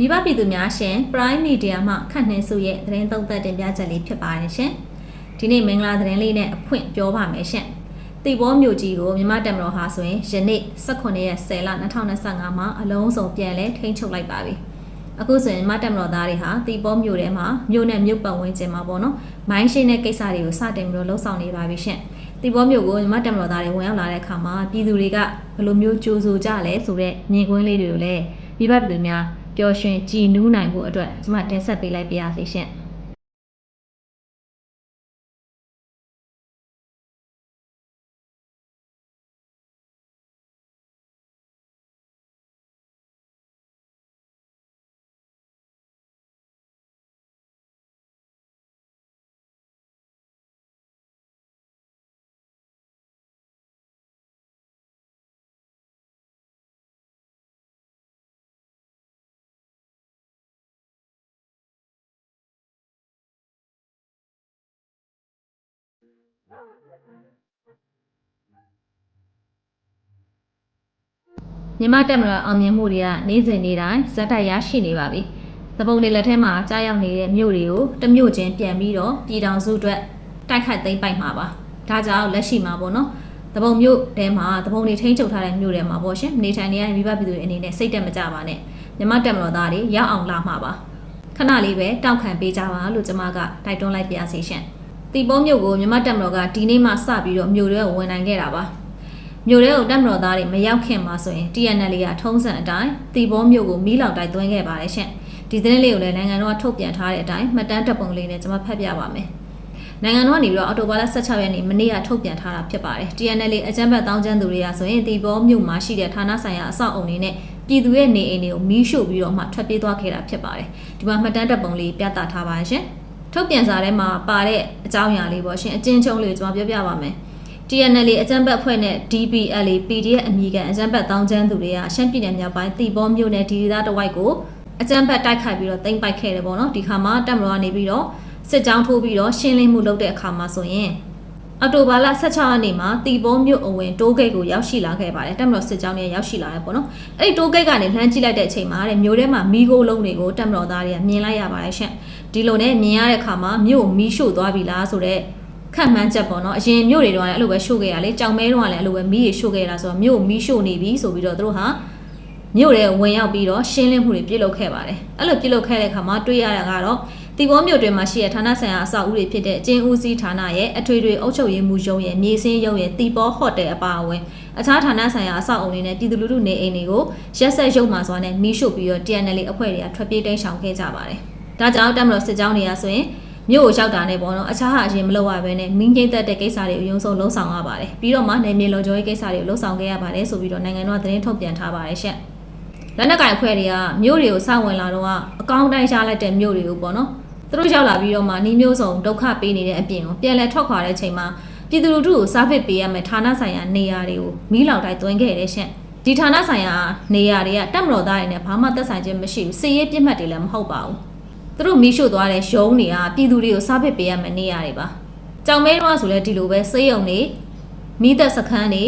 မိဘပြည်သူများရှင် Prime Media မှခန့်နှင်းစုရဲ့သတင်းသုံးသပ်တင်ပြချက်လေးဖြစ်ပါတယ်ရှင်။ဒီနေ့မင်္ဂလာသတင်းလေးနဲ့အဖွင့်ပြောပါမယ်ရှင်။တီဘောမြို့ကြီးကိုမြန်မာတက်မတော်ဟာဆိုရင်ယနေ့18ရက်10လ2025မှာအလုံးစုံပြန်လဲထိန်းချုပ်လိုက်ပါပြီ။အခုဆိုရင်မြန်မာတက်မတော်သားတွေဟာတီဘောမြို့ထဲမှာမြို့နဲ့မြို့ပတ်ဝန်းကျင်မှာပေါ့နော်။မိုင်းရှင်းတဲ့ကိစ္စတွေကိုစတင်ပြီးတော့လှုပ်ဆောင်နေပါပြီရှင်။တီဘောမြို့ကိုမြန်မာတက်မတော်သားတွေဝင်ရောက်လာတဲ့အခါမှာပြည်သူတွေကဘယ်လိုမျိုးကြိုးဆိုကြလဲဆိုတဲ့မြင်ကွင်းလေးတွေကိုလည်းမိဘပြည်သူများ ပျော်ရွှင်ကြည်နူးနိုင်ဖို့အတွက်ကျွန်မတင်ဆက်ပေးလိုက်ပါရစေရှင်။ မြန်မာတက်မတော်အောင်မြင်မှုတွေကနေ့စဉ်နေ့တိုင်းဇက်တိုက်ရရှိနေပါပြီ။သဘုံတွေလက်ထဲမှာကြားရောက်နေတဲ့မြို့တွေကိုတစ်မြို့ချင်းပြန်ပြီးတော့ပြည်ထောင်စုအတွက်တိုက်ခိုက်သိမ်းပိုက်မှာပါ။ဒါကြောင့်လက်ရှိမှာပေါ့နော်။သဘုံမြို့ထဲမှာသဘုံတွေထိန်းချုပ်ထားတဲ့မြို့ထဲမှာပေါ့ရှင်။နေထိုင်နေရတဲ့မိဘပြည်သူတွေအနေနဲ့စိတ်တက်မကြပါနဲ့။မြန်မာတက်မတော်သားတွေရောက်အောင်လာမှာပါ။ခဏလေးပဲတောက်ခံပေးကြပါလို့ကျွန်မကတိုက်တွန်းလိုက်ပါစီရှင်။ တီပုံးမြို့ကိုမြန်မာတက်မတော်ကဒီနေ့မှစပြီးတော့မြို့ထဲကိုဝင်နိုင်ခဲ့တာပါ။မြို့ရဲကိုတက်မတော်သားတွေမရောက်ခင်မှာဆိုရင် TNL ကထုံးစံအတိုင်းတီဘောမြို့ကိုမီးလောင်တိုက်သွင်းခဲ့ပါတယ်ရှင်။ဒီသတင်းလေးကိုလည်းနိုင်ငံတော်ကထုတ်ပြန်ထားတဲ့အတိုင်းမှတ်တမ်းတပ်ပုံလေးနဲ့ကျွန်မဖတ်ပြပါမယ်။နိုင်ငံတော်ကနေပြီးတော့အော်တိုဘားလ16ရက်နေ့မနေ့ကထုတ်ပြန်ထားတာဖြစ်ပါတယ်။ TNL အကြမ်းဖက်တောင်းကျမ်းသူတွေကဆိုရင်တီဘောမြို့မှာရှိတဲ့ဌာနဆိုင်ရာအဆောက်အုံတွေနဲ့ပြည်သူရဲ့နေအိမ်တွေကိုမီးရှို့ပြီးတော့မှထွက်ပြေးသွားခဲ့တာဖြစ်ပါတယ်။ဒီမှာမှတ်တမ်းတပ်ပုံလေးပြသထားပါရှင်။ ထုတ်ပြန်စာထဲမှာပါတဲ့အကြောင်းအရာလေးပေါ့ရှင်အချင်းချင်းလေးကိုကျွန်မပြောပြပါမယ်။ TNL အကြမ်းဖက်ဖွဲ့နဲ့ DPL PDF အမည်ခံအကြမ်းဖက်တောင်းကျမ်းသူတွေကရှမ်းပြည်နယ်မြောက်ပိုင်းတီဘောမြို့နယ်ဒီဒေသတဝိုက်ကိုအကြမ်းဖက်တိုက်ခိုက်ပြီးတော့တင်ပိုက်ခဲ့တယ်ပေါ့နော်ဒီခါမှာတက်မတော်ကနေပြီးတော့စစ်ကြောင်းထိုးပြီးတော့ရှင်းလင်းမှုလုပ်တဲ့အခါမှာဆိုရင်အော်တိုဘာလ16ရက်နေ့မှာတီဘောမြို့အဝင်တိုးဂိတ်ကိုရောက်ရှိလာခဲ့ပါတယ်တက်မတော်စစ်ကြောင်းတွေရောက်ရှိလာတယ်ပေါ့နော်အဲ့ဒီတိုးဂိတ်ကနေလှမ်းကြည့်လိုက်တဲ့အချိန်မှာတဲ့မြို့ထဲမှာမီးခိုးလုံးတွေကိုတက်မတော်သားတွေကမြင်လိုက်ရပါတယ်ရှင့် ဒီလိုနဲ့မြင်ရတဲ့အခါမှာမြို့မီးရှို့သွားပြီလားဆိုတော့ခန့်မှန်းချက်ပေါ့နော်အရင်မြို့တွေတော့လည်းအဲ့လိုပဲရှို့ခဲ့ရလေကြောင်မဲတော့လည်းအဲ့လိုပဲမီးတွေရှို့ခဲ့ရတာဆိုတော့မြို့မီးရှို့နေပြီဆိုပြီးတော့သူတို့ဟာမြို့တွေဝင်ရောက်ပြီးတော့ရှင်းလင်းမှုတွေပြုလုပ်ခဲ့ပါတယ်အဲ့လိုပြုလုပ်ခဲ့တဲ့အခါမှာတွေ့ရတာကတော့တီဘောမြို့တွင်မှာရှိတဲ့ဌာနဆိုင်ရာအဆောက်အဦတွေဖြစ်တဲ့အကျဉ်းဦးစီးဌာနရဲ့အထွေထွေအုပ်ချုပ်ရေးမှူးရုံးရဲ့မြေစင်းရုံးရဲ့တီဘောဟိုတယ်အပါအဝင်အခြားဌာနဆိုင်ရာအဆောက်အဦတွေနဲ့ပြည်သူလူထုနေအိမ်တွေကိုရက်ဆက်ရုပ်မှစွာနဲ့မီးရှို့ပြီးတော့ TNL အဖွဲ့တွေကထွက်ပြေးတိမ်းရှောင်ခဲ့ကြပါတယ် ဒါကြောင့်တမတော်စစ်ကြောင်းတွေကဆိုရင်မြို့ကိုရောက်တာနဲ့ပေါ့နော်အခြားဟာအရင်မလုပ်ရဘဲနဲ့မင်းငိမ့်သက်တဲ့ကိစ္စတွေကိုအယုံဆုံးလှုံ့ဆော်ရပါတယ်ပြီးတော့မှနေမြေလုံခြုံရေးကိစ္စတွေကိုလှုံ့ဆော်ခဲ့ရပါတယ်ဆိုပြီးတော့နိုင်ငံတော်ကသတင်းထုတ်ပြန်ထားပါတယ်ရှင့်လက်နက်ကင်အဖွဲ့တွေကမြို့တွေကိုစောင့်ဝင်လာတော့အကောင့်တိုင်းရှားလိုက်တဲ့မြို့တွေကိုပေါ့နော်သူတို့ရောက်လာပြီးတော့မှနှီးမျိုးစုံဒုက္ခပေးနေတဲ့အပြင်ကိုပြန်လည်ထွက်ခွာတဲ့အချိန်မှာပြည်သူလူထုကိုစားဖစ်ပေးရမယ်ဌာနဆိုင်ရာနေရာတွေကိုမီးလောင်တိုက်သွင်းခဲ့တဲ့ရှင့်ဒီဌာနဆိုင်ရာနေရာတွေကတက်မတော်သားတွေနဲ့ဘာမှသက်ဆိုင်ခြင်းမရှိဘူးစီရေးပြစ်မှတ်တွေလည်းမဟုတ်ပါဘူး သူတို့မီးရှို့သွားတဲ့ရုံးတွေကပြည်သူတွေကိုစားပစ်ပေးရမယ့်နေရာတွေပါ။ကြောင်မဲတော့ဆိုလဲဒီလိုပဲစေးရုံတွေမိသက်စခန်းတွေ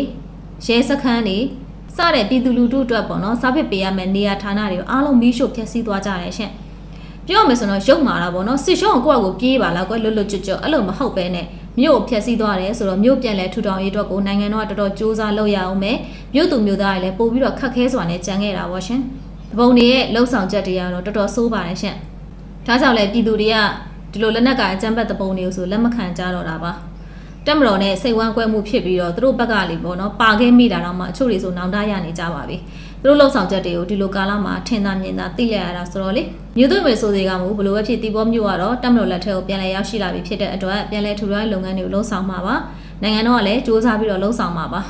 ရဲစခန်းတွေစတဲ့ပြည်သူလူထုအတွက်ပေါ့နော်စားပစ်ပေးရမယ့်နေရာဌာနတွေကိုအားလုံးမီးရှို့ဖျက်ဆီးသွားကြတယ်ရှင့်။ပြောရမယ်ဆိုတော့ရုပ်မာတာပေါ့နော်စစ်ရှုံးကိုကိုယ့်အကိုပြေးပါလားကိုယ်လွတ်လွတ်ကျွတ်ကျွတ်အဲ့လိုမဟုတ်ပဲနဲ့မြို့ကိုဖျက်ဆီးသွားတယ်ဆိုတော့မြို့ပြန်လဲထူထောင်ရေးအတွက်ကိုနိုင်ငံတော်ကတော်တော်စူးစမ်းလုပ်ရအောင်မယ်မြို့သူမြို့သားတွေလည်းပို့ပြီးတော့ခက်ခဲစွာနဲ့ကြံခဲ့တာပေါ့ရှင်။ဘုံတွေရဲ့လှုပ်ဆောင်ချက်တွေကတော့တော်တော်ဆိုးပါတယ်ရှင့်။ ဒါကြောင့်လည်းပြည်သူတွေကဒီလိုလက်နက်ကအကြမ်းဖက်တပုံတွေကိုဆိုလက်မခံကြတော့တာပါတက်မတော်နဲ့စိတ်ဝမ်းကွဲမှုဖြစ်ပြီးတော့သူတို့ဘက်ကလေပေါ့နော်ပါခဲ့မိတာတော့မှအချို့တွေဆိုနောင်တရနေကြပါပြီသူတို့လှုပ်ဆောင်ချက်တွေကိုဒီလိုကာလမှာထင်သာမြင်သာသိရရတာဆိုတော့လေမြို့သွင်းမယ်ဆိုသေးကမဟုတ်ဘလို့ပဲဖြစ်တီဘောမြို့ကတော့တက်မတော်လက်ထက်ကိုပြန်လည်ရောက်ရှိလာပြီဖြစ်တဲ့အတွက်ပြန်လည်ထူထောင်လုပ်ငန်းတွေကိုလှုပ်ဆောင်မှာပါနိုင်ငံတော်ကလည်းစ조사ပြီးတော့လှုပ်ဆောင်မှာပါ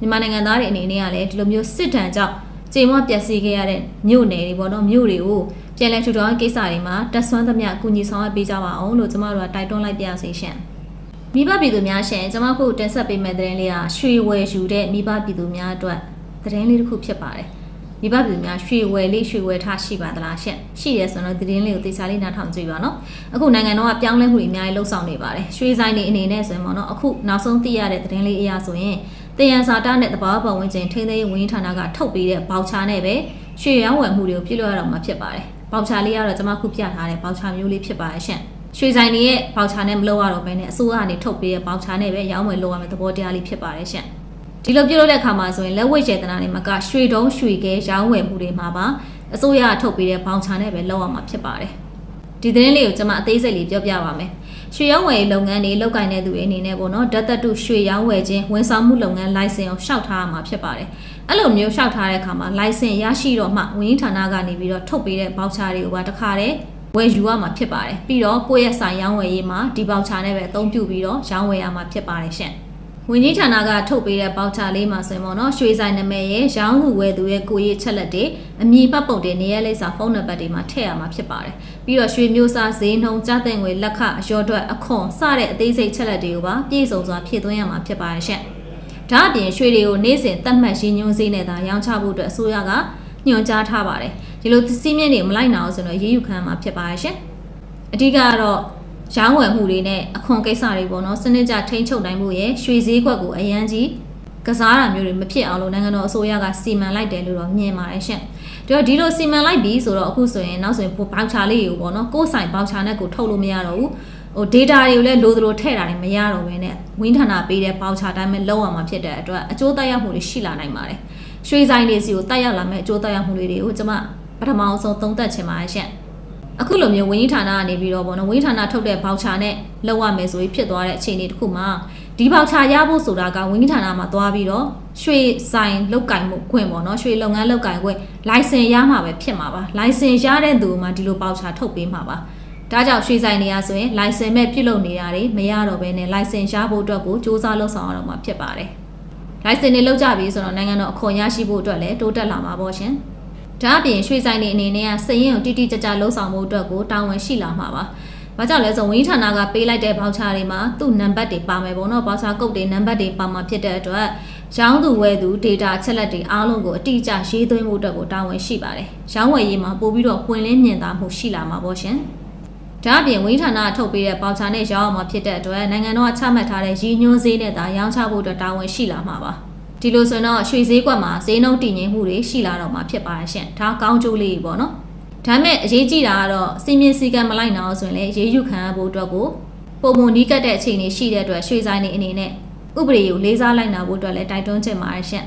မြန်မာနိုင်ငံသားတွေအနေနဲ့ကလည်းဒီလိုမျိုးစစ်တမ်းကြောင့်ချိန်မပျက်စီးခဲ့ရတဲ့မြို့နယ်တွေပေါ့နော်မြို့တွေကို ပြန်လည်ထူထောင်ရေးကိစ္စတွေမှာတက်ဆွမ်းသမျှအကူအညီဆောင်ရွက်ပေးကြပါအောင်လို့ကျမတို့ကတိုက်တွန်းလိုက်ပါစေရှင်။မိဘပြည်သူများရှင်ကျမတို့တင်ဆက်ပေးမယ့်သတင်းလေးကရွှေဝယ်ယူတဲ့မိဘပြည်သူများအတွက်သတင်းလေးတစ်ခုဖြစ်ပါတယ်။မိဘပြည်သူများရွှေဝယ်လေးရွှေဝယ်ထားရှိပါသလားရှင်။ရှိရဲဆိုတော့သတင်းလေးကိုသေချာလေးနားထောင်ကြည့်ပါနော်။အခုနိုင်ငံတော်ကပြောင်းလဲမှုတွေအများကြီးလှုပ်ဆောင်နေပါတယ်။ရွှေဆိုင်တွေအနေနဲ့ဆိုရင်ပေါ့နော်အခုနောက်ဆုံးသိရတဲ့သတင်းလေးအရာဆိုရင်တယံစာတာနဲ့တဘာပတ်ဝန်းကျင်ထိန်းသိမ်းရေးဝန်ကြီးဌာနကထုတ်ပေးတဲ့ဘောက်ချာနဲ့ပဲရွှေရောင်းဝယ်မှုတွေကိုပြုလုပ်ရတော့မှာဖြစ်ပါတယ် ပေါချာလေးကတော့ကျွန်မခုပြထားတဲ့ပေါချာမျိုးလေးဖြစ်ပါရဲ့ရှင့်ရွှေဆိုင်တွေရဲ့ပေါချာနဲ့မလုပ်ရတော့ဘဲနဲ့အစိုးရကနေထုတ်ပေးတဲ့ပေါချာနဲ့ပဲရောင်းဝယ်လုပ်ရမယ့်သဘောတရားလေးဖြစ်ပါတယ်ရှင့်ဒီလိုပြုလုပ်တဲ့အခါမှာဆိုရင်လက်ဝိတ်ចេတနာတွေမှာကရွှေတုံးရွှေခဲရောင်းဝယ်မှုတွေမှာပါအစိုးရကထုတ်ပေးတဲ့ပေါချာနဲ့ပဲလုပ်ရမှာဖြစ်ပါတယ်ဒီသတင်းလေးကိုကျွန်မအသေးစိတ်လေးပြောပြပါမယ်။ရွှေရောင်းဝယ်လုပ်ငန်းတွေလုပ်ကိုင်တဲ့သူတွေအနေနဲ့ပေါ့နော်ဓာတ်သက်တုရွှေရောင်းဝယ်ခြင်းဝန်ဆောင်မှုလုပ်ငန်းလိုင်စင်ကိုရှောက်ထားရမှာဖြစ်ပါတယ်။ အဲ့လိုမျိုးရှောက်ထားတဲ့အခါမှာလိုင်စင်ရရှိတော့မှဝန်ကြီးဌာနကနေပြီးတော့ထုတ်ပေးတဲ့ဘောက်ချာတွေကိုပါတစ်ခါတည်းဝယ်ယူရမှာဖြစ်ပါတယ်။ပြီးတော့ကိုယ့်ရဲ့ဆိုင်ရောင်းဝယ်ရေးမှာဒီဘောက်ချာနဲ့ပဲအသုံးပြုပြီးတော့ရောင်းဝယ်ရမှာဖြစ်ပါတယ်ရှင်။ဝင်ကြီးဌာနကထုတ်ပေးတဲ့ပေါက်ချလေးမှာဆိုရင်ပေါ့နော်ရွှေဆိုင်နာမည်ရဲ့ရောင်းသူဝယ်သူရဲ့ကိုယ်ရေးချက်လက်တွေအမည်ပတ်ပုံတွေနေရာလိပ်စာဖုန်းနံပါတ်တွေမှာထည့်ရမှာဖြစ်ပါတယ်ပြီးတော့ရွှေမျိုးစားဈေးနှုန်းကြားတဲ့ငွေလက်ခအလျော်တွက်အခွန်စတဲ့အသေးစိတ်ချက်လက်တွေကိုပါပြည့်စုံစွာဖြည့်သွင်းရမှာဖြစ်ပါရဲ့ရှင့် ဒါအပြင်ရွှေတွေကိုနေ့စဉ်တတ်မှတ်ရည်ညွှန်းစည်းနဲ့သာရောင်းချဖို့အတွက်အစိုးရကညွှန်ကြားထားပါတယ်ဒီလိုစီးမြင့်တွေမလိုက်နိုင်အောင်ဆိုတော့ရေးယူခံရမှာဖြစ်ပါရဲ့ရှင်အဓိကကတော့ရောင်းဝယ်မှုတွေနဲ့အခွန်ကိစ္စတွေပေါ့နော်စနစ်ကျထိန်းချုပ်နိုင်မှုရဲ့ရွှေဈေးကွက်ကိုအရန်ကြီးကစားတာမျိုးတွေမဖြစ်အောင်လို့နိုင်ငံတော်အစိုးရကစီမံလိုက်တယ်လို့တော့မြင်ပါတယ်ရှင့်။ဒါတော့ဒီလိုစီမံလိုက်ပြီဆိုတော့အခုဆိုရင်နောက်ဆိုရင်ဘောက်ချာလေးတွေကိုပေါ့နော်ကိုယ်ဆိုင်ဘောက်ချာနဲ့ကိုထုတ်လို့မရတော့ဘူး။ ဟို data တွေကိုလည်းလိုသလိုထည့်တာတွေမရတော့ဘဲနဲ့ဝင်းဌာနပေးတဲ့ဘောက်ချာတိုင်းပဲလောက်ရမှာဖြစ်တဲ့အတွက်အကျိုးသက်ရောက်မှုတွေရှိလာနိုင်ပါတယ်။ရွှေဆိုင်တွေစီကိုတက်ရောက်လာမဲ့အကျိုးသက်ရောက်မှုတွေကိုကျွန်မပထမအောင်ဆုံးသုံးသပ်ချင်ပါတယ်ရှင့်။အခုလိုမျိုးဝင်းကြီးဌာနကနေပြီးတော့ဗောနော်ဝင်းကြီးဌာနထုတ်တဲ့ဘောက်ချာနဲ့လောက်ရမယ်ဆိုပြီးဖြစ်သွားတဲ့အခြေအနေတစ်ခုမှာဒီဘောက်ချာရဖို့ဆိုတာကဝင်းကြီးဌာနမှာသွားပြီးတော့ရွှေဆိုင်လောက်ကင်မှုခွင့်ပေါ့နော်ရွှေလုပ်ငန်းလောက်ကင်ခွင့်လိုင်စင်ရမှာပဲဖြစ်မှာပါလိုင်စင်ရတဲ့သူမှဒီလိုဘောက်ချာထုတ်ပေးမှာပါ ဒါကြောင့်ရွှေဆိုင်တွေကဆိုရင်လိုင်စင်မဲ့ပြုတ်လုပ်နေတာတွေမရတော့ဘဲနဲ့လိုင်စင်ရဖို့အတွက်ကိုစူးစမ်းလုပ်ဆောင်ရတော့မှာဖြစ်ပါတယ်လိုင်စင်တွေလောက်ကြပြီဆိုတော့နိုင်ငံတော်အခွန်ရရှိဖို့အတွက်လည်းတိုးတက်လာမှာပေါ့ရှင်ဒါအပြင်ရွှေဆိုင်တွေအနေနဲ့ကစရင်ကိုတိတိကျကျလှုပ်ဆောင်မှုအတွက်ကိုတာဝန်ရှိလာမှာပါ။ဘာကြောင့်လဲဆိုဝန်ကြီးဌာနကပေးလိုက်တဲ့ဘောက်ချာတွေမှာသူ့နံပါတ်တွေပါမယ်ပေါ့နော်။ဘောက်ချာကုတ်တွေနံပါတ်တွေပါမှာဖြစ်တဲ့အတွက်ရောင်းသူဝယ်သူ data ချက်လက်တွေအားလုံးကိုအတိအကျရေးသွင်းမှုအတွက်ကိုတာဝန်ရှိပါတယ်။ရောင်းဝယ်ရေးမှာပို့ပြီးတော့ပွင့်လင်းမြင်သာမှုရှိလာမှာပေါ့ရှင်။ ဒါအပြင်ဝင်းဌာနကထုတ်ပေးတဲ့ပေါချာနဲ့ရောင်းအောင်မှာဖြစ်တဲ့အတွက်နိုင်ငံတော်ကချမှတ်ထားတဲ့ရည်ညွှန်းဈေးနဲ့သာရောင်းချဖို့အတွက်တာဝန်ရှိလာမှာပါဒီလိုဆိုရင်တော့ရွှေဈေးကွက်မှာဈေးနှုန်းတည်ငြိမ်မှုတွေရှိလာတော့မှာဖြစ်ပါရဲ့ရှင်ဒါကောင်းကျိုးလေးပေါ့နော်ဒါမဲ့အရေးကြီးတာကတော့စီမင်းစည်းကမ်းမလိုက်နိုင်အောင်ဆိုရင်လည်းရေးယူခံရဖို့အတွက်ကိုပုံမနီးကတ်တဲ့အခြေအနေရှိတဲ့အတွက်ရွှေဆိုင်တွေအနေနဲ့ဥပဒေကိုလေးစားလိုက်နာဖို့အတွက်လည်းတိုက်တွန်းချင်ပါတယ်ရှင်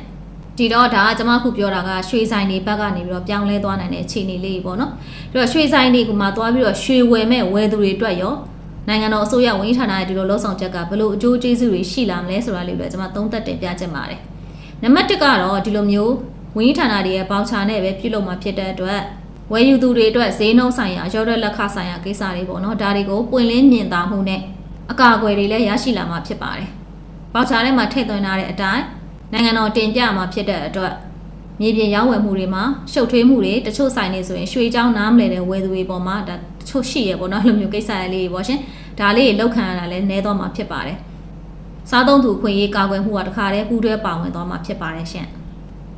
ဒီတော့ဒါကကျွန်မခုပြောတာကရွှေဆိုင်တွေဘက်ကနေပြီးတော့ပြောင်းလဲသွားနိုင်တဲ့အခြေအနေလေးပေါ့နော်။ပြီးတော့ရွှေဆိုင်တွေကမှသွားပြီးတော့ရွှေဝယ်မဲ့ဝယ်သူတွေအတွက်ရောနိုင်ငံတော်အစိုးရဝန်ကြီးဌာနရဲ့ဒီလိုလှုံ့ဆော်ချက်ကဘယ်လိုအကျိုးကျေးဇူးတွေရှိလာမလဲဆိုတာလေးပဲကျွန်မသုံးသပ်တင်ပြချင်ပါတယ်။နံပါတ်1ကတော့ဒီလိုမျိုးဝန်ကြီးဌာနတွေရဲ့ပေါချာနဲ့ပဲပြုလုပ်မှာဖြစ်တဲ့အတွက်ဝယ်ယူသူတွေအတွက်ဈေးနှုန်းဆိုင်ရာရောဒရက်လက်ခဆိုင်ရာကိစ္စတွေပေါ့နော်ဒါတွေကိုပွင့်လင်းမြင်သာမှုနဲ့အကာအကွယ်တွေလည်းရရှိလာမှာဖြစ်ပါတယ်။ပေါချာထဲမှာထည့်သွင်းထားတဲ့အတိုင်း နိုင်ငံတော်တင်ပြမှာဖြစ်တဲ့အတွက်မြေပြင်ရောင်းဝယ်မှုတွေမှာရှုပ်ထွေးမှုတွေတချို့ဆိုင်နေဆိုရင်ရွှေချောင်းနားမလဲတဲ့ဝယ်သူတွေပေါ်မှာဒါတချို့ရှိရပေါ့နော်အဲ့လိုမျိုးကိစ္စရလေးတွေပေါ့ရှင်ဒါလေးတွေလောက်ခံရတာလည်းနည်းတော့မှာဖြစ်ပါတယ်စားသုံးသူခွင့်ရေးကာကွယ်မှုကတခါတည်းပူးတွဲပါဝင်သွားမှာဖြစ်ပါတယ်ရှင်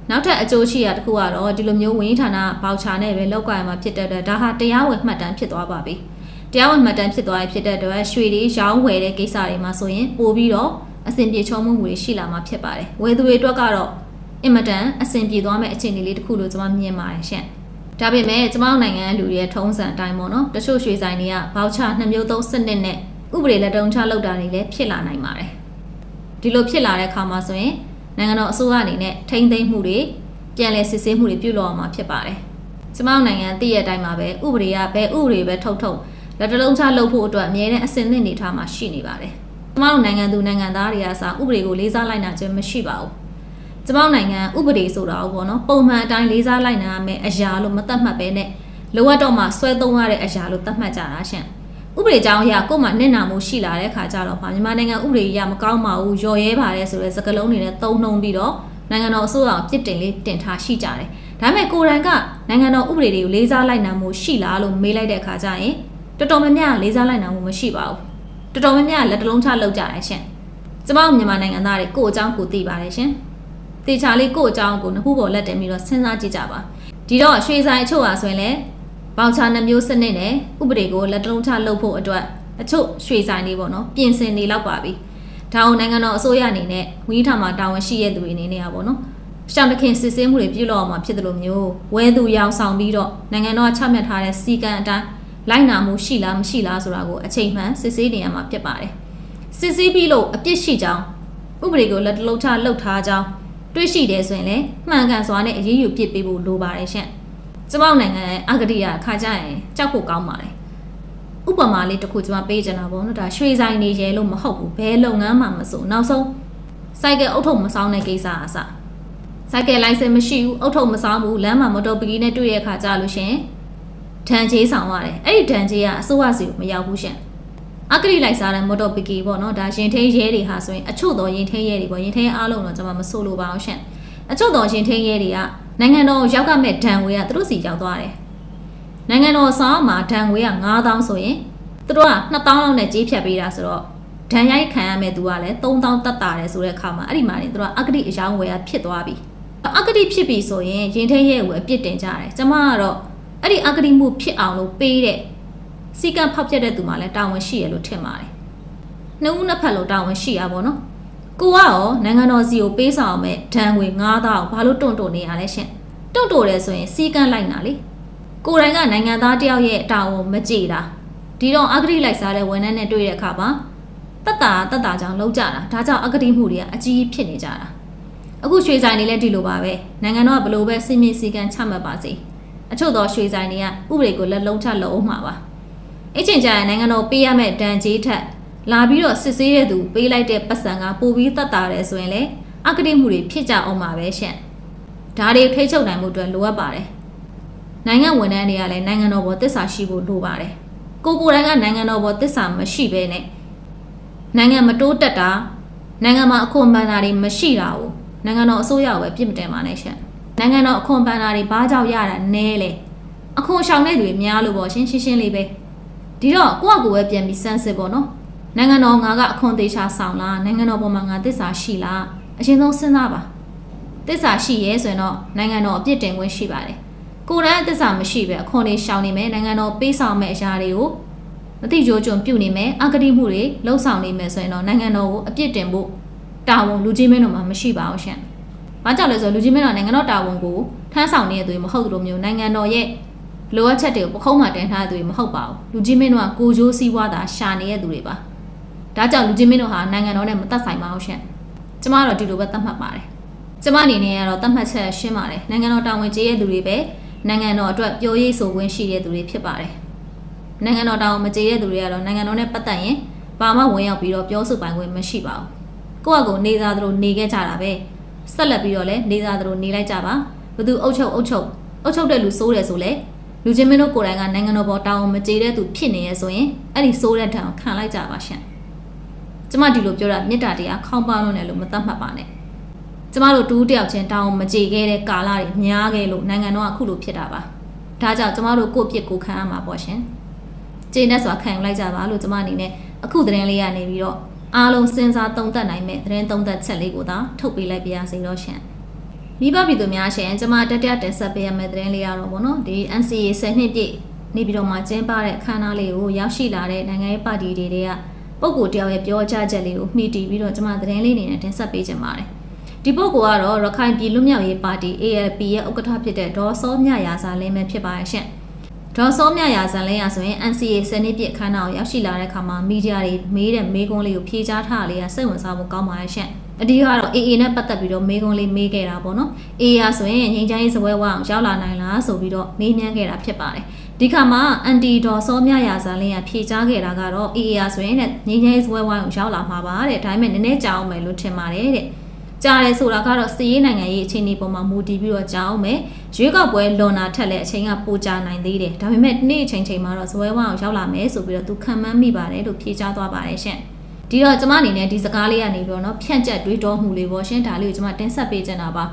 နောက်ထပ်အကျိုးရှိရာတစ်ခုကတော့ဒီလိုမျိုးဝင်းဌာနပေါချာနဲ့ပဲလောက်ကိုင်မှာဖြစ်တဲ့အတွက်ဒါဟာတရားဝင်မှတ်တမ်းဖြစ်သွားပါပြီတရားဝင်မှတ်တမ်းဖြစ်သွားရဖြစ်တဲ့အတွက်ရွှေတွေရောင်းဝယ်တဲ့ကိစ္စတွေမှာဆိုရင်ပို့ပြီးတော့ အဆင်ပြေချောမှုတွေရှိလာမှာဖြစ်ပါတယ်ဝယ်သူတွေအတွက်ကတော့အင်မတန်အဆင်ပြေသွားမယ့်အခြေအနေလေးတစ်ခုလို့ကျွန်မမြင်ပါတယ်ရှင့်ဒါပေမဲ့ကျွန်မတို့နိုင်ငံလူတွေရဲ့ထုံးစံအတိုင်းပေါ့နော်တချို့ရွှေဆိုင်တွေကဘောက်ချနှစ်မျိုးသုံးစနစ်နဲ့ဥပဒေလက်တုံးချလောက်တာတွေလည်းဖြစ်လာနိုင်ပါတယ်ဒီလိုဖြစ်လာတဲ့အခါမှာဆိုရင်နိုင်ငံတော်အစိုးရအနေနဲ့ထိမ့်သိမ်းမှုတွေပြန်လည်စစ်ဆေးမှုတွေပြုလုပ်အောင်မှာဖြစ်ပါတယ်ကျွန်မတို့နိုင်ငံတည့်ရတိုင်းမှာပဲဥပဒေကဘယ်ဥပဒေပဲထုတ်ထုတ်လက်တလုံးချလုပ်ဖို့အတွက်အမြဲတမ်းအစင်သင့်နေထားမှာရှိနေပါတယ် ကျမတို့နိုင်ငံသူနိုင်ငံသားတွေကစားဥပဒေကိုလေးစားလိုက်နာခြင်းမရှိပါဘူး။ကျမတို့နိုင်ငံဥပဒေဆိုတာပေါ့နော်ပုံမှန်အတိုင်းလေးစားလိုက်နာရမယ်အရာလို့မသတ်မှတ်ပဲနဲ့လိုအပ်တော့မှဆွဲသုံးရတဲ့အရာလို့သတ်မှတ်ကြတာရှင့်။ဥပဒေကြောင်းအရာကိုယ်မှနစ်နာမှုရှိလာတဲ့ခါကျတော့မှမြန်မာနိုင်ငံဥပဒေအရမကောင်းပါဘူး။ရော်ရဲပါတယ်ဆိုတဲ့စကားလုံးတွေနဲ့သုံးနှုံပြီးတော့နိုင်ငံတော်အစိုးရပြစ်တင်လေးတင်ထားရှိကြတယ်။ဒါပေမဲ့ကိုယ်တိုင်ကနိုင်ငံတော်ဥပဒေတွေကိုလေးစားလိုက်နာမှုရှိလားလို့မေးလိုက်တဲ့အခါကျရင်တော်တော်များများလေးစားလိုက်နာမှုမရှိပါဘူး။ တော်တော်များများလက်တလုံးချလောက်ကြတယ်ရှင်။ကျမတို့မြန်မာနိုင်ငံသားတွေကိုယ့်အကြောင်းကိုသိပါတယ်ရှင်။တေချာလေးကိုယ့်အကြောင်းကိုနှစ်ခုပေါ်လက်တင်ပြီးတော့စဉ်းစားကြည့်ကြပါ။ဒီတော့ရွှေဆိုင်အချို့ဟာဆိုရင်လည်းပေါချာနှမျိုးစနစ်နဲ့ဥပဒေကိုလက်တလုံးချလုပ်ဖို့အတွက်အချို့ရွှေဆိုင်တွေပေါ့နော်ပြင်ဆင်နေလောက်ပါပြီ။ဒါအောင်နိုင်ငံတော်အစိုးရအနေနဲ့ဝင်းထာမှာတာဝန်ရှိရတဲ့သူတွေအနေနဲ့อ่ะပေါ့နော်ရှောင်းတခင်စစ်ဆေးမှုတွေပြုလုပ်အောင်မှာဖြစ်တယ်လို့မျိုးဝဲသူရောင်ဆောင်ပြီးတော့နိုင်ငံတော်ကချမှတ်ထားတဲ့စီကံအတိုင်း လိုက်နာမှုရှိလားမရှိလားဆိုတာကိုအချိန်မှန်စစ်ဆေးနေရမှာဖြစ်ပါတယ်စစ်ဆေးပြီးလို့အပြစ်ရှိကြောင်းဥပဒေကိုလက်တလုံးချလှုပ်ထားကြောင်းတွေးရှိတယ်ဆိုရင်လည်းမှန်ကန်စွာနဲ့အရေးယူပြစ်ပေးဖို့လိုပါတယ်ရှင့်ကျမောက်နိုင်ငံရဲ့အဂတိရခါကြရင်ကြောက်ဖို့ကောင်းပါတယ်ဥပမာလေးတစ်ခုကျွန်မပေးချင်တာပေါ့နော်ဒါရွှေဆိုင်နေရဲလို့မဟုတ်ဘူးဘယ်လုပ်ငန်းမှမဆိုနောက်ဆုံးစိုက်ကယ်အုပ်ထုပ်မဆောင်တဲ့ကိစ္စအစစိုက်ကယ်လိုင်စင်မရှိဘူးအုတ်ထုပ်မဆောင်ဘူးလမ်းမှာမတော်ပကီနဲ့တွေ့ရခါကြလို့ရှင် ဒဏ်ချေးဆောင်ရတယ်အဲ့ဒီဒဏ်ချေးကအစိုးရစီကိုမရောက်ဘူးရှင်အကရိလိုက်စားတဲ့မော်တော်ပကီပေါ့နော်ဒါရင်ထင်းရဲတွေဟာဆိုရင်အချို့တော်ရင်ထင်းရဲတွေပေါ့ရင်ထင်းအားလုံးတော့ကျွန်မမဆိုးလို့ပါအောင်ရှင်အချို့တော်ရင်ထင်းရဲတွေကနိုင်ငံတော်ရောက်ကမဲ့ဒဏ်ဝေးကသူတို့စီရောက်သွားတယ်နိုင်ငံတော်ဆောင်မှာဒဏ်ဝေးက9000ဆိုရင်သူတို့က2000လောက်နဲ့ကြေးဖြတ်ပေးတာဆိုတော့ဒဏ်ရိုက်ခံရမဲ့သူကလည်း3000တက်တာတယ်ဆိုတဲ့အခါမှာအဲ့ဒီမှာနေသူတို့ကအကတိအယောင်းဝယ်ကဖြစ်သွားပြီအကတိဖြစ်ပြီဆိုရင်ရင်ထဲရဲ့ကိုအပြစ်တင်ကြတယ်ကျမကတော့ အဲ့ဒီအကတိမှုဖြစ်အောင်လို့ပေးတဲ့စီကံဖောက်ပြတဲ့သူမှလည်းတာဝန်ရှိရလို့ထင်ပါတယ်နှစ်ဦးနှစ်ဖက်လို့တာဝန်ရှိရပါဘောနော်ကိုကရောနိုင်ငံတော်စီကိုပေးဆောင်မဲ့ဒဏ်ငွေ9000ဘာလို့တွန့်တွန့်နေရလဲရှင်တွန့်တိုတယ်ဆိုရင်စီကံလိုက်နာလေကိုယ်တိုင်ကနိုင်ငံသားတယောက်ရဲ့တာဝန်မကြည့်တာဒီတော့အကတိလိုက်စားတဲ့ဝန်ထမ်းနဲ့တွေ့တဲ့အခါမှာတက်တာတက်တာကြောင့်လုံးကြတာဒါကြောင့်အကတိမှုတွေကအကြီးကြီးဖြစ်နေကြတာအခုရွှေဆိုင်တွေလည်းဒီလိုပါပဲနိုင်ငံတော်ကဘလို့ပဲစီမင်းစည်းကမ်းချမှတ်ပါစေ အချို့သောရွှေဆိုင်တွေကဥပဒေကိုလက်လုံးချလုပ်အောင်မှာပါအချင်းကြရင်နိုင်ငံတော်ပေးရမယ့်ဒဏ်ကြေးထက်လာပြီးတော့စစ်ဆေးရသူပေးလိုက်တဲ့ပတ်စံကပိုပြီးတက်တာတယ်ဆိုရင်လေအကတိမှုတွေဖြစ်ကြအောင်ပါပဲရှင့်ဒါတွေထိချုပ်နိုင်မှုအတွက်လိုအပ်ပါတယ်နိုင်ငံဝန်ထမ်းတွေကလည်းနိုင်ငံတော်ဘောတစ္ဆာရှိဖို့လိုပါတယ်ကိုကိုယ်တိုင်ကနိုင်ငံတော်ဘောတစ္ဆာမရှိဘဲနဲ့နိုင်ငံမတိုးတက်တာနိုင်ငံမှာအခွန်ပန်းတာတွေမရှိတာကိုနိုင်ငံတော်အစိုးရကိုပဲပြစ်မတင်ပါနဲ့ရှင် နိုင်ငံတော်အခွန်ပန်တာတွေဘာကြောင့်ရတာနဲလေအခွန်ရှောင်တဲ့တွေများလို့ပေါ့ရှင်းရှင်းရှင်းလေးပဲဒီတော့ကိုယ့်အကူပဲပြန်ပြီးစမ်းစစ်ပေါ့နော်နိုင်ငံတော်ငါကအခွန်သေးချာဆောင်လားနိုင်ငံတော်ပေါ်မှာငါသစ္စာရှိလားအရင်ဆုံးစဉ်းစားပါသစ္စာရှိရဲဆိုရင်တော့နိုင်ငံတော်အပြစ်တင်ခွင့်ရှိပါတယ်ကိုယ်တိုင်သစ္စာမရှိပဲအခွန်တွေရှောင်နေမယ်နိုင်ငံတော်ပေးဆောင်မဲ့အရာတွေကိုမတိကြိုးကြုံပြုတ်နေမယ်အကတိမှုတွေလှုပ်ဆောင်နေမယ်ဆိုရင်တော့နိုင်ငံတော်ကိုအပြစ်တင်ဖို့တာဝန်လူကြီးမင်းတို့မှာမရှိပါဘူးရှင်။ ဘာကြောင့်လဲဆိုတော့လူကြီးမင်းတို့ကနိုင်ငံတော်တာဝန်ကိုထမ်းဆောင်နေတဲ့သူတွေမဟုတ်သလိုမျိုးနိုင်ငံတော်ရဲ့လိုအပ်ချက်တွေကိုပခုံးမှတင်ထားတဲ့သူတွေမဟုတ်ပါဘူး။လူကြီးမင်းတို့ကကိုကြိုးစည်းဝါးတာရှာနေတဲ့သူတွေပါ။ဒါကြောင့်လူကြီးမင်းတို့ဟာနိုင်ငံတော်နဲ့မသက်ဆိုင်ပါဘူးရှင်။ကျမကတော့ဒီလိုပဲသတ်မှတ်ပါတယ်။ကျမအနေနဲ့ကတော့သတ်မှတ်ချက်ရှင်းပါတယ်။နိုင်ငံတော်တာဝန်ကျေးတဲ့သူတွေပဲနိုင်ငံတော်အတွက်ပြောရေးဆိုခွင့်ရှိတဲ့သူတွေဖြစ်ပါတယ်။နိုင်ငံတော်တာဝန်မကျေးတဲ့သူတွေကတော့နိုင်ငံတော်နဲ့ပတ်သက်ရင်ဘာမှဝင်ရောက်ပြီးတော့ပြောဆိုပိုင်ခွင့်မရှိပါဘူး။ကိုယ့်အကူနေသားသလိုနေခဲ့ကြတာပဲ ဆက်လက်ပြီးတော့လည်းနေသားသလိုနေလိုက်ကြပါဘသူအုပ်ချုပ်အုပ်ချုပ်အုပ်ချုပ်တဲ့လူစိုးတယ်ဆိုလဲလူချင်းမင်းတို့ကိုယ်တိုင်ကနိုင်ငံတော်ပေါ်တာဝန်မကျေတဲ့သူဖြစ်နေရဲဆိုရင်အဲ့ဒီစိုးတဲ့ထံကိုခံလိုက်ကြပါရှင်ကျမဒီလိုပြောတာမေတ္တာတရားခေါင်းပါလို့နဲ့လို့မသတ်မှတ်ပါနဲ့ကျမတို့တူးတယောက်ချင်းတာဝန်မကျေခဲ့တဲ့ကာလတွေများခဲ့လို့နိုင်ငံတော်ကအခုလိုဖြစ်တာပါဒါကြောင့်ကျမတို့ကိုယ့်ပြစ်ကိုခံရမှာပေါ့ရှင်ကျေနပ်စွာခံယူလိုက်ကြပါလို့ကျမအနေနဲ့အခုသတင်းလေးရနေပြီးတော့ အားလုံးစဉ်းစားသုံးသပ်နိုင်မဲ့သတင်းသုံးသပ်ချက်လေးကိုသာထုတ်ပေးလိုက်ပါရစေတော့ရှင်မိဘပြည်သူများရှင်ကျွန်မတက်တက်တင်ဆက်ပေးရမယ့်သတင်းလေးရတော့ဗောနော်ဒီ NCA 10နှစ်ပြည့်နေပြည်တော်မှာကျင်းပတဲ့အခမ်းအနားလေးကိုရောက်ရှိလာတဲ့နိုင်ငံရေးပါတီတွေတွေကပုံကိုတယောက်ရဲ့ပြောကြားချက်လေးကိုမှီတည်ပြီးတော့ကျွန်မသတင်းလေးနေနဲ့တင်ဆက်ပေးခြင်းပါတယ်ဒီပုဂ္ဂိုလ်ကတော့ရခိုင်ပြည်လွတ်မြောက်ရေးပါတီ ALP ရဲ့ဥက္ကဋ္ဌဖြစ်တဲ့ဒေါ်စောမြရာစာလင်းပဲဖြစ်ပါရဲ့ရှင် ဒေါ်စောမြရာဇန်လဲရဆိုရင် NCA စနစ်ပြည့်ခန်းနာကိုရောက်ရှိလာတဲ့အခါမှာမီဒီယာတွေမေးတဲ့မေးခွန်းလေးကိုဖြေကြားထားတာလေးကစိတ်ဝင်စားဖို့ကောင်းပါရဲ့ရှင့်အဒီကတော့ AA နဲ့ပတ်သက်ပြီးတော့မေးခွန်းလေးမေးခဲ့တာပေါ့နော် AA ရဆိုရင်ငိန်ချိုင်းစပွဲဝအောင်ရောက်လာနိုင်လားဆိုပြီးတော့မေးမြန်းခဲ့တာဖြစ်ပါတယ်ဒီခါမှာအန်တီဒေါ်စောမြရာဇန်လေးကဖြေကြားခဲ့တာကတော့ AA ရဆိုရင်တဲ့ငိန်ချိုင်းစပွဲဝအောင်ရောက်လာမှာပါတဲ့ဒါပေမဲ့နည်းနည်းကြာအောင်မယ်လို့ထင်ပါတယ်တဲ့ကြားတယ်ဆိုတာကတော့စီးရေးနိုင်ငံရေးအခြေအနေပေါ်မှာမူတည်ပြီးတော့ကြားအောင်မယ် ရွေးကောက်ပွဲလွန်တာထက်လည်းအချိန်ကပိုကြာနိုင်သေးတယ်ဒါပေမဲ့နေ့အချိန်ချိန်မှာတော့ဇွဲဝအောင်ရောက်လာမယ်ဆိုပြီးတော့သူခံမှန်းမိပါတယ်လို့ဖြေကြားသွားပါတယ်ရှင်ဒီတော့ကျမအနေနဲ့ဒီစကားလေးကနေပြီးတော့เนาะဖြန့်ကျက်တွေးတောမှုလေးပေါ့ရှင်ဒါလေးကိုကျမတင်ဆက်ပေးချင်တာပါ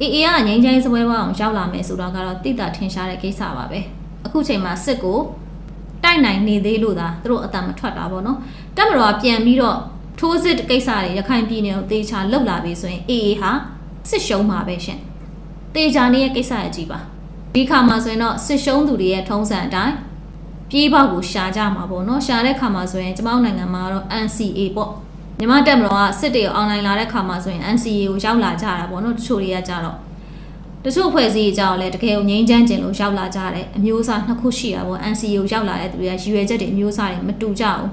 အေးအေးကငိမ့်ချိုင်းဇွဲဝအောင်ရောက်လာမယ်ဆိုတာကတော့တိတာထင်ရှားတဲ့ကိစ္စပါပဲအခုချိန်မှာစစ်ကိုတိုက်နိုင်နေသေးလို့သာသူတို့အတံမထွက်တာပေါ့နော်တက်မတော်ကပြန်ပြီးတော့ထိုးစစ်ကိစ္စတွေရခိုင်ပြည်နယ်ကိုတေချာလှုပ်လာပြီဆိုရင်အေးအေးဟာစစ်ရှုံးမှာပဲရှင် တေချာနေရဲ့ကိစ္စအကြီးပါဒီခါမှာဆိုရင်တော့စစ်ရှုံးသူတွေရဲ့ထုံးစံအတိုင်းပြေးပေါက်ကိုရှာကြမှာပေါ့နော်ရှာတဲ့ခါမှာဆိုရင်ကျမတို့နိုင်ငံမှာတော့ NCA ပေါ့မြန်မာတက်မတော်ကစစ်တေကိုအွန်လိုင်းလာတဲ့ခါမှာဆိုရင် NCA ကိုရောက်လာကြတာပေါ့နော်တချို့တွေကကြတော့တချို့ဖွဲ့စည်းအကြောင်းလည်းတကယ်ကိုငြိမ်းချမ်းခြင်းလို့ရောက်လာကြတယ်အမျိုးအစားနှစ်ခုရှိတာပေါ့ NCA ကိုရောက်လာတဲ့သူတွေကရည်ရွယ်ချက်တွေအမျိုးအစားတွေမတူကြဘူး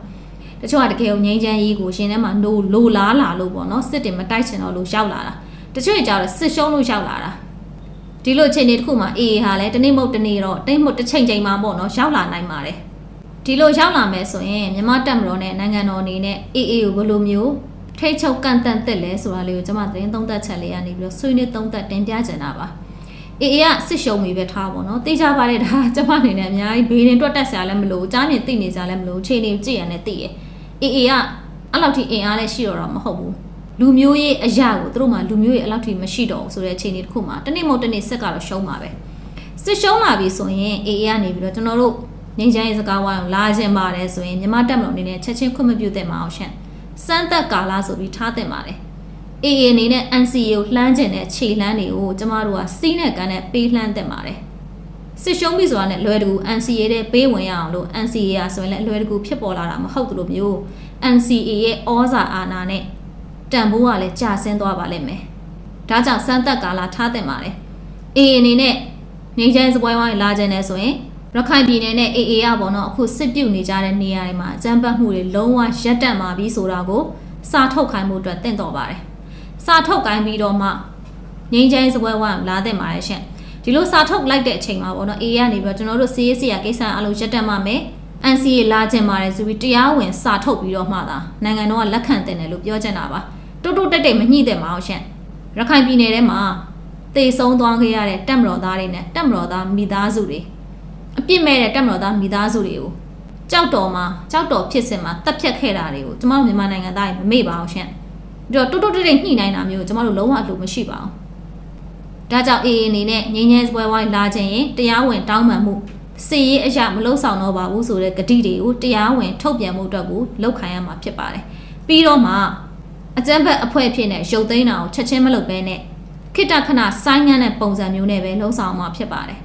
တချို့ကတကယ်ကိုငြိမ်းချမ်းရေးကိုရှင်ထဲမှာလိုလိုလားလာလို့ပေါ့နော်စစ်တေမတိုက်ချင်တော့လို့ရောက်လာတာတချို့ကြတော့စစ်ရှုံးလို့ရောက်လာတာ ဒီလိုချိန်တွေတစ်ခုမှာအေးဟာလည်းတနေ့မဟုတ်တနေ့တော့တိတ်မဟုတ်တစ်ချိန်ချိန်မှာပေါ့နော်ရောက်လာနိုင်ပါတယ်ဒီလိုရောက်လာမယ်ဆိုရင်မြန်မာတက်မတော်နဲ့နိုင်ငံတော်အနေနဲ့အေးအေးကိုဘယ်လိုမျိုးထိတ်ချုပ်ကန်တန်တက်လဲဆိုတာလေးကိုကျွန်မသတင်းသုံးသပ်ချက်လေးကနေပြီးတော့ဆွေးနွေးသုံးသပ်တင်ပြချင်တာပါအေးအေးကစစ်ရှုံးပြီပဲထားပါတော့တေးကြပါတဲ့ဒါကျွန်မအနေနဲ့အများကြီးဘေးရင်တွက်တက်ဆရာလည်းမလို့ကြားမြင်သိနေကြလည်းမလို့ချိန်နေကြည့်ရနဲ့သိရအေးအေးကအဲ့လောက်ထိအင်အားလည်းရှိတော့တော့မဟုတ်ဘူး လူမျိုးရေးအရာကိုသူတို့မှလူမျိုးရေးအဲ့လောက်ထိမရှိတော့ဘူးဆိုတဲ့အခြေအနေတစ်ခုမှာတနေ့မဟုတ်တနေ့စစ်ကတော့ရှုံးပါပဲစစ်ရှုံးလာပြီဆိုရင်အေးအေးကနေပြီးတော့ကျွန်တော်တို့ငင်းချမ်းရေးစကားဝိုင်းကိုလာခြင်းပါတယ်ဆိုရင်မြန်မာတက်မလို့အနေနဲ့ချက်ချင်းခွင့်မပြုသင့်ပါအောင်ရှင့်စမ်းသက်ကာလဆိုပြီးထားသင့်ပါတယ်အေးအေးအနေနဲ့ NCA ကိုလှမ်းကျင်တဲ့ခြေလှမ်းတွေကိုကျမတို့ကစီးနဲ့ကန်နဲ့ပေးလှမ်းသင့်ပါတယ်စစ်ရှုံးပြီဆိုတာနဲ့လွယ်တကူ NCA တဲ့ပေးဝင်ရအောင်လို့ NCA ရဆိုရင်လည်းလွယ်တကူဖြစ်ပေါ်လာတာမဟုတ်သလိုမျိုး NCA ရဲ့ဩဇာအာဏာနဲ့ တန်ဖိုးကလည်းကျဆင်းသွားပါလိမ့်မယ်။ဒါကြောင့်စမ်းသက်ကာလထားသင့်ပါတယ်။ AA အနေနဲ့နေချိုင်းစပွဲဝိုင်းလာခြင်းနဲ့ဆိုရင်ရခိုင်ပြည်နယ်နဲ့ AA ရပေါ့နော်အခုစစ်ပြုတ်နေကြတဲ့နေရာတွေမှာအကြမ်းဖက်မှုတွေလုံးဝရပ်တန့်มาပြီဆိုတာကိုစာထုတ်ခိုင်းမှုအတွက်တင့်တော်ပါတယ်။စာထုတ်ခိုင်းပြီးတော့မှငိမ့်ချိုင်းစပွဲဝိုင်းလာသင့်ပါတယ်ရှင်။ဒီလိုစာထုတ်လိုက်တဲ့အချိန်မှာပေါ့နော် AA ကနေပြီးတော့ကျွန်တော်တို့ CAC ရကိစ္စအလုံးရပ်တန့်မှာမယ်။ NCA လာခြင်းပါတယ်ဆိုပြီးတရားဝင်စာထုတ်ပြီးတော့မှသာနိုင်ငံတော်ကလက်ခံတင်တယ်လို့ပြောချင်တာပါ တိုးတိုးတက်တက်မညှိတဲ့မအောင်ရှင့်ရခိုင်ပြည်နယ်ထဲမှာတေဆုံးသွားခဲ့ရတဲ့တက်မတော်သားတွေနဲ့တက်မတော်သားမိသားစုတွေအပြစ်မဲ့တဲ့တက်မတော်သားမိသားစုတွေကိုကြောက်တော်မှာကြောက်တော်ဖြစ်စင်မှာတပ်ဖြတ်ခဲ့တာတွေကိုကျမတို့မြန်မာနိုင်ငံသားတွေမမေ့ပါအောင်ရှင့်ပြီးတော့တိုးတိုးတက်တက်ညှိနိုင်တာမျိုးကျမတို့လုံးဝအလိုမရှိပါဘူးဒါကြောင့်အေးအနေနဲ့ငင်းငယ်စပွဲဝိုင်းလာခြင်းရင်တရားဝင်တောင်းပန်မှုစီရေးအရာမလုံဆောင်တော့ပါဘူးဆိုတဲ့ဂတိတွေကိုတရားဝင်ထုတ်ပြန်မှုအတွက်ကိုလောက်ခံရမှာဖြစ်ပါတယ်ပြီးတော့မှ အကြမ်းဖက်အဖွဲ့ဖြစ်နေရုပ်သိမ်းတာကိုချက်ချင်းမလုပ်ဘဲနဲ့ခိတခဏဆိုင်းငံ့တဲ့ပုံစံမျိုးနဲ့ပဲလှုံ့ဆော်မှာဖြစ်ပါတယ်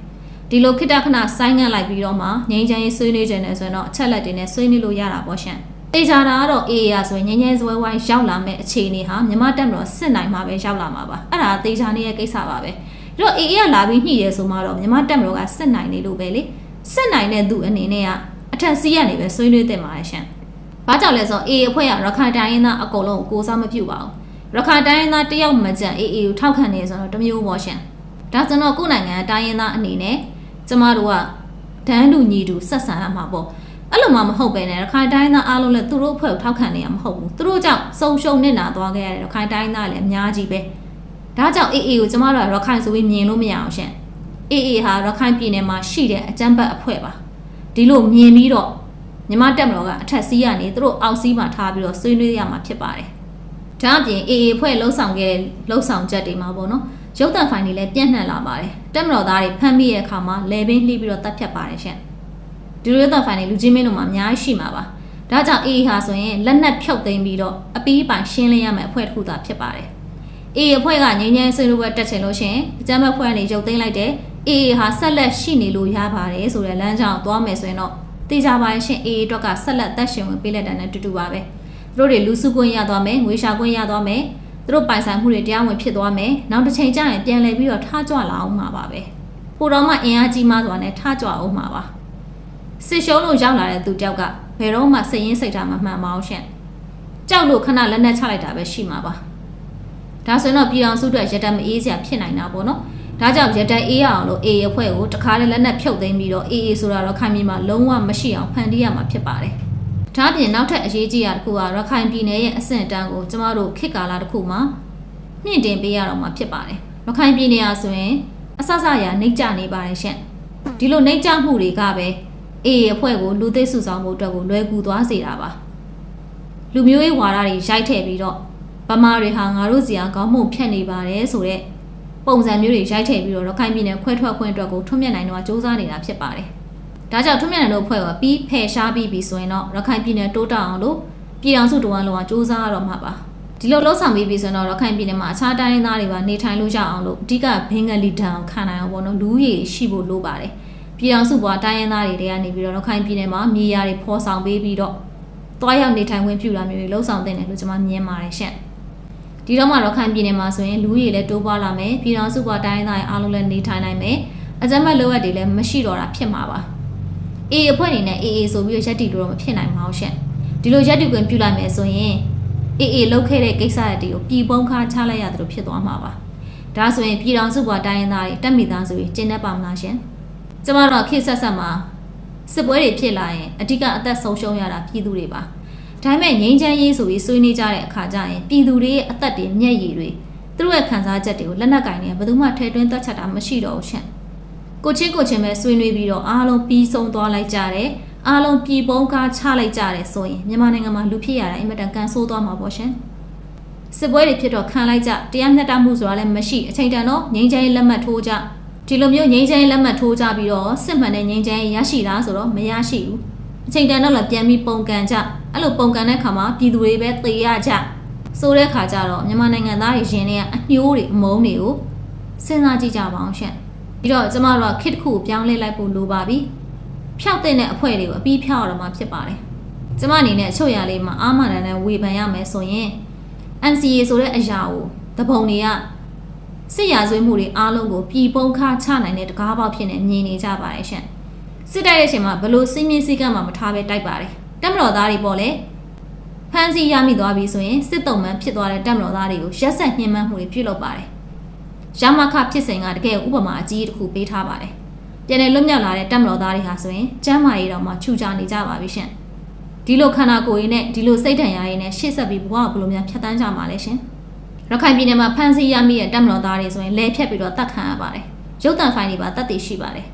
ဒီလိုခိတခဏဆိုင်းငံ့လိုက်ပြီးတော့မှငြိမ်းချမ်းရေးဆွေးနွေးကြတယ်ဆိုရင်တော့အချက်လက်တွေနဲ့ဆွေးနွေးလို့ရတာပေါ့ရှင်တေချာတာကတော့အေးရဆိုရင်ငြိမ်းချမ်းစွဲဝိုင်းရောက်လာမဲ့အခြေအနေဟာမြမတက်မတော်စစ်နိုင်မှာပဲရောက်လာမှာပါအဲ့ဒါတေချာနေရဲ့ကိစ္စပါပဲအဲ့တော့အေးရလာပြီးညှိရဲဆိုမှတော့မြမတက်မတော်ကစစ်နိုင်နေလို့ပဲလေစစ်နိုင်တဲ့သူအနေနဲ့ကအထက်စီးရနေပဲဆွေးနွေးတင်ပါတယ်ရှင်။ ဘာကြောင့်လဲဆိုတော့ AA အဖွဲ့ကရခိုင်တိုင်းရင်းသားအကုန်လုံးကိုစားမပြုတ်ပါဘူး။ရခိုင်တိုင်းရင်းသားတယောက်မကြံ AA ကိုထောက်ခံနေဆိုတော့တမျိုးပေါ့ရှင်။ဒါဆိုတော့ကိုယ်နိုင်ငံတိုင်းရင်းသားအနေနဲ့ကျမတို့ကဒန်းတူညီတူဆက်ဆံရမှာပေါ့။အဲ့လိုမှမဟုတ်ပဲねရခိုင်တိုင်းသားအားလုံးလည်းသူတို့အဖွဲ့ကိုထောက်ခံနေရမှာမဟုတ်ဘူးသူတို့ကြောင့်ဆုံရှုံနစ်နာသွားခဲ့ရတဲ့ရခိုင်တိုင်းသားလည်းအများကြီးပဲဒါကြောင့် AA ကိုကျမတို့ကရခိုင်ဆိုပြီးမြင်လို့မရအောင်ရှင်အေးအေးဟာရခိုင်ပြည်နယ်မှာရှိတဲ့အကြမ်းဖက်အဖွဲ့ပါဒီလိုမြင်ပြီးတော့ မြမတက်မတော်ကအထက်စီးကနေသူတို့အောက်စီးမှာထားပြီးတော့ဆွေးနွေးရမှာဖြစ်ပါတယ်ဒါအပြင်အေးအေးအဖွဲ့လှုပ်ဆောင်ခဲ့တဲ့လှုပ်ဆောင်ချက်တွေမှာပေါ့နော်ရုပ်သံဖိုင်တွေလည်းပြန့်နှံ့လာပါတယ်တက်မတော်သားတွေဖမ်းမိတဲ့အခါမှာလေဘင်းလှီးပြီးတော့တပ်ဖြတ်ပါတယ်ရှင်ဒီလိုရုပ်သံဖိုင်တွေလူချင်းမင်းတို့မှာအများကြီးရှိမှာပါဒါကြောင့်အေးအေးဟာဆိုရင်လက်နက်ဖြုတ်သိမ်းပြီးတော့အပီးပိုင်ရှင်းလင်းရမယ့်အဖွဲ့တစ်ခုသာဖြစ်ပါတယ်အေးအဖွဲ့ကငင်းငင်းဆွေးနွေးပွဲတက်ချင်လို့ရှင်အကြမ်းဖက်ဖွဲ့ကနေရုပ်သိမ်းလိုက်တဲ့အေးဟာဆက်လက်ရှိနေလို့ရပါတယ်ဆိုတဲ့လမ်းကြောင်းသွားမယ်ဆိုရင်တော့ တေချာပါရှင်အေးအတွက်ကဆက်လက်သက်ရှင်ဝင်ပေးလက်တာနဲ့တူတူပါပဲသူတို့တွေလူစုခွင့်ရသွားမယ်ငွေရှာခွင့်ရသွားမယ်သူတို့ပိုင်ဆိုင်မှုတွေတရားဝင်ဖြစ်သွားမယ်နောက်တစ်ချိန်ကျရင်ပြန်လည်ပြီးတော့ထားကြွလာအောင်မှာပါပဲပိုတော့မှအင်အားကြီးမှသွားနဲ့ထားကြွအောင်မှာပါစစ်ရှုံးလို့ရောက်လာတဲ့သူတယောက်ကဘယ်တော့မှစိတ်ရင်းစိတ်ထားမှမှန်မအောင်ရှင်ကြောက်လို့ခဏလက်နက်ချလိုက်တာပဲရှိမှာပါဒါဆိုရင်တော့ပြည်အောင်စုအတွက်ရတမအေးစရာဖြစ်နိုင်တာပေါ့နော် ဒါကြောင့်ရတအေးရအောင်လို့ AA အဖွဲ့ကိုတခါတည်းလက်နက်ဖြုတ်သိမ်းပြီးတော့ AA ဆိုတာတော့ခိုင်ပြည်မှာလုံးဝမရှိအောင်ဖန်တီးရမှာဖြစ်ပါတယ်။ဒါပြင်နောက်ထပ်အရေးကြီးတာတစ်ခုကရခိုင်ပြည်နယ်ရဲ့အဆင့်အတန်းကိုကျမတို့ခေတ်ကာလတစ်ခုမှာမြင့်တင်ပေးရတော့မှာဖြစ်ပါတယ်။ရခိုင်ပြည်နယ်ဟာဆိုရင်အဆဆရာနှိမ့်ကြနေပါတယ်ရှင့်။ဒီလိုနှိမ့်ကြမှုတွေကပဲ AA အဖွဲ့ကိုလူသိစုဆောင်မှုအတွက်ကိုလွယ်ကူသွားစေတာပါ။လူမျိုးရေးဝါဒတွေရိုက်ထည့်ပြီးတော့ဗမာတွေဟာငါတို့စီကကောင်းမှုဖြတ်နေပါတယ်ဆိုတော့ ပုံစံမျိုးတွေရိုက်ထည့်ပြီးတော့ရခိုင်ပြည်နယ်ခွဲထွက်ခွင့်အတွက်ကိုထွန်းမြတ်နိုင်တော့စ조사နေတာဖြစ်ပါတယ်။ဒါကြောင့်ထွန်းမြတ်နိုင်တို့ဖွဲ့ကပြီးဖယ်ရှားပြီးပြီဆိုရင်တော့ရခိုင်ပြည်နယ်တိုးတက်အောင်လို့ပြည်အောင်စုတဝန်လုံးကစ조사ရတော့မှာပါ။ဒီလိုလှုပ်ဆောင်ပြီးပြီဆိုရင်တော့ရခိုင်ပြည်နယ်မှာအခြားတိုင်းရင်းသားတွေပါနေထိုင်လို့ရအောင်လို့အဓိကဘင်္ဂလီတန်အောင်ခံနိုင်အောင်ပေါ့နော်လူရည်ရှိဖို့လိုပါတယ်။ပြည်အောင်စုဘွားတိုင်းရင်းသားတွေတည်းကနေပြီးတော့ရခိုင်ပြည်နယ်မှာမြေယာတွေဖော်ဆောင်ပေးပြီးတော့ သွားရောက်နေထိုင်ခွင့်ပြုတာမျိုးတွေလှုံ့ဆော်တဲ့တယ်လို့ကျွန်မမြင်ပါတယ်ရှင့် ဒီတော့မှတော့ခိုင်ပြည်နယ်မှာဆိုရင်လူကြီးလည်းတိုးပွားလာမယ်ပြည်တော်စုပွားတိုင်းသားအားလုံးလည်းနေထိုင်နိုင်မယ်အကြမ်းဖက်လိုအပ်တွေလည်းမရှိတော့တာဖြစ်မှာပါအေးအဖွဲ့အနေနဲ့အေးအေးဆိုပြီးရက်တီလို့တော့မဖြစ်နိုင်ပါဘူးရှင့်ဒီလိုရက်တီခွင့်ပြုလိုက်မယ်ဆိုရင်အေးအေးလောက်ခဲ့တဲ့ကိစ္စတွေကိုပြည်ပုံခါချလိုက်ရတယ်လို့ဖြစ်သွားမှာပါဒါဆိုရင်ပြည်တော်စုပွားတိုင်းသားတွေတက်မိသားစုတွေကျင်းနေပါမလားရှင်ကျမတို့ခေတ်ဆက်ဆက်မှာစစ်ပွဲတွေဖြစ်လာရင်အဓိကအသက်ဆုံးရှုံးရတာပြည်သူတွေပါ ဒါပေမဲ့ငြိမ်းချမ်းရေးဆိုပြီးဆွေးနွေးကြတဲ့အခါကျရင်ပြည်သူတွေရဲ့အသက်တွေမျက်ရည်တွေသူတို့ရဲ့ခံစားချက်တွေကိုလက်နက်ကင်နေဘယ်သူမှထဲတွင်းသက်ချက်တာမရှိတော့ဘူးရှင်ကိုချင်းကိုချင်းပဲဆွေးနွေးပြီးတော့အားလုံးပြီးဆုံးသွားလိုက်ကြတယ်အားလုံးပြည်ပုံးကားချလိုက်ကြတယ်ဆိုရင်မြန်မာနိုင်ငံမှာလူဖြစ်ရတာအင်မတန်ကန်ဆိုးသွားမှာပေါ့ရှင်စစ်ပွဲတွေဖြစ်တော့ခံလိုက်ကြတရားမျှတမှုဆိုတာလည်းမရှိအချိန်တန်တော့ငြိမ်းချမ်းရေးလက်မှတ်ထိုးကြဒီလိုမျိုးငြိမ်းချမ်းရေးလက်မှတ်ထိုးကြပြီးတော့စစ်မှန်တဲ့ငြိမ်းချမ်းရေးရရှိလားဆိုတော့မရရှိဘူးအချိန်တန်တော့လည်းပြန်ပြီးပုံကန်ကြ အဲ့လိုပုံကန်တဲ့ခါမှာပြည်သူတွေပဲသေရကြဆိုတဲ့ခါကျတော့မြန်မာနိုင်ငံသားတွေရင်တွေကအညှိုးတွေအမုန်းတွေကိုစဉ်းစားကြည့်ကြပါအောင်ရှင့်ပြီးတော့ကျမတို့ကခစ်တစ်ခုကိုပြောင်းလဲလိုက်ဖို့လိုပါပြီဖြောက်တဲ့အဖွဲ့တွေကိုအပြီးဖြောက်ရမှာဖြစ်ပါတယ်ကျမအနေနဲ့အချုပ်ရလေးမှာအာမန်နဲ့ဝေဖန်ရမယ်ဆိုရင် NCA ဆိုတဲ့အရာကိုတပုံတွေကစစ်ရာဇဝတ်မှုတွေအားလုံးကိုပြည်ပုံခါချနိုင်တဲ့တကားပေါက်ဖြစ်နေမြင်နေကြပါတယ်ရှင့်စစ်တိုက်တဲ့အချိန်မှာဘလို့စီးမင်းစည်းကမ်းမှမထားပဲတိုက်ပါတယ် တက်မတော်သားတွေပေါ့လေဖမ်းဆီးရမိသွားပြီဆိုရင်စစ်တုံးမှန်ဖြစ်သွားတဲ့တက်မတော်သားတွေကိုရက်ဆက်ညှဉ်းပန်းမှုတွေပြုလုပ်ပါတယ်ရမခဖြစ်စဉ်ကတကယ်ဥပမာအကြီးတစ်ခုပေးထားပါတယ်ပြန်လည်လွတ်မြောက်လာတဲ့တက်မတော်သားတွေဟာဆိုရင်ကျမ်းမာရေးတော်မှာခြူချနေကြပါပြီရှင့်ဒီလိုခန္ဓာကိုယ်ရင်းနဲ့ဒီလိုစိတ်ဓာတ်ရရင်းနဲ့ရှေ့ဆက်ပြီးဘဝကိုဘယ်လိုများဖြတ်တန်းကြမှာလဲရှင်ရခိုင်ပြည်နယ်မှာဖမ်းဆီးရမိတဲ့တပ်မတော်သားတွေဆိုရင်လဲဖြတ်ပြီးတော့တတ်ခံရပါတယ်ရုပ်တံဖိုင်တွေပါတတ်သိရှိပါတယ်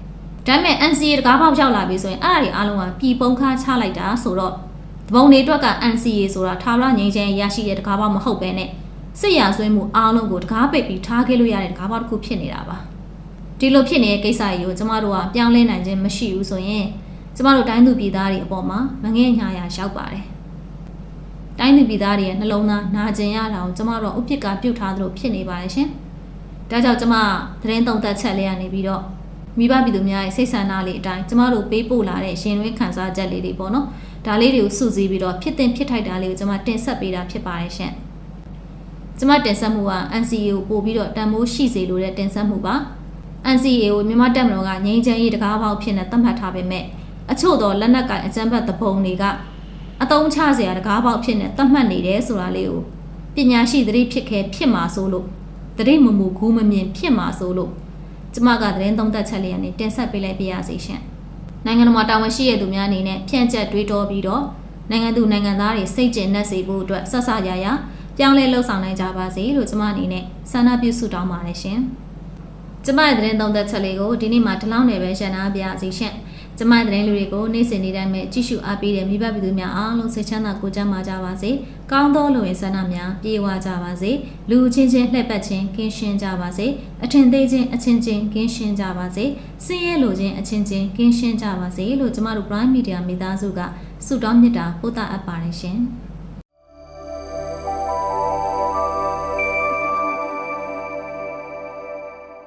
ဒါပေမဲ့ NCA တကားပေါက်ရောက်လာပြီဆိုရင်အဲ့ဒါတွေအားလုံးကပြည်ပုံခါချလိုက်တာဆိုတော့တပုံတွေအတွက်က NCA ဆိုတာထာဝရငြိမ်းချမ်းရရှိတဲ့တကားပေါက်မဟုတ်ပဲနဲ့စစ်ရာဆွေးမှုအားလုံးကိုတကားပိတ်ပြီးထားခဲ့လို့ရတဲ့တကားပေါက်တစ်ခုဖြစ်နေတာပါဒီလိုဖြစ်နေတဲ့ကိစ္စကြီးကိုကျမတို့ကပြောင်းလဲနိုင်ခြင်းမရှိဘူးဆိုရင်ကျမတို့တိုင်းသူပြည်သားတွေအပေါ်မှာမငဲ့ညာရရောက်ပါတယ်။တိုင်းသူပြည်သားတွေရဲ့နှလုံးသားနာကျင်ရတာကိုကျမတို့ဥပစ်ကပြုတ်ထားသလိုဖြစ်နေပါတယ်ရှင်။ဒါကြောင့်ကျမသတင်းသုံးသက်ချက်လေးရနေပြီးတော့ မိဘပြည်သူများရဲ့စိတ်ဆန္ဒလေးအတိုင်းကျမတို့ပေးပို့လာတဲ့ရှင်ရွေးခံစားချက်လေးတွေပေါ့နော်။ဒါလေးတွေကိုစုစည်းပြီးတော့ဖြစ်တင်ဖြစ်ထိုက်တာလေးကိုကျမတင်ဆက်ပေးတာဖြစ်ပါတယ်ရှင်။ကျမတင်ဆက်မှုက NCA ကိုပို့ပြီးတော့တန်ဖိုးရှိစေလိုတဲ့တင်ဆက်မှုပါ။ NCA ကိုမြန်မာတပ်မတော်ကငြိမ်းချမ်းရေးတကားပေါက်ဖြစ်နေသတ်မှတ်ထားပေမဲ့အချို့သောလက်နက်ကိုင်အကြမ်းဖက်သဘုံတွေကအတုံးချစရာတကားပေါက်ဖြစ်နေသတ်မှတ်နေတယ်ဆိုတာလေးကိုပညာရှိသတိဖြစ်ခဲဖြစ်မှာဆိုလို့သတိမမူကူးမမြင်ဖြစ်မှာဆိုလို့ ကျမကသတင်းသုံးသပ်ချက်လေးကနေတင်ဆက်ပေးလိုက်ပြရစီရှင်နိုင်ငံတော်မှာတာဝန်ရှိရသူများအနေနဲ့ဖြန့်ကျက်တွေးတောပြီးတော့နိုင်ငံသူနိုင်ငံသားတွေစိတ်ကျဉ်နှက်စေဖို့အတွက်ဆက်ဆရရပြောင်းလဲလှုပ်ဆောင်နိုင်ကြပါစေလို့ကျမအနေနဲ့ဆန္ဒပြုဆုတောင်းပါတယ်ရှင်ကျမရဲ့သတင်းသုံးသပ်ချက်လေးကိုဒီနေ့မှာတလောင်းနယ်ပဲရှင်းနာပြရစီရှင် ကျမသတင်းလူတွေကိုနေ့စဉ်နေ့တိုင်းပဲကြည့်ရှုအားပေးတဲ့မိဘပြည်သူများအားလုံးစိတ်ချမ်းသာကိုကြမ်းပါကြပါစေ။ကောင်းသောလူဝင်ဆန္ဒများပြေဝကြပါစေ။လူချင်းချင်းလှည့်ပတ်ခြင်းကင်းရှင်းကြပါစေ။အထင်သေးခြင်းအချင်းချင်းကင်းရှင်းကြပါစေ။စည်ရဲလူချင်းအချင်းချင်းကင်းရှင်းကြပါစေလို့ကျမတို့ Prime Media မိသားစုကဆုတောင်းမြတ်တာပို့တာအပ်ပါတယ်ရှင်။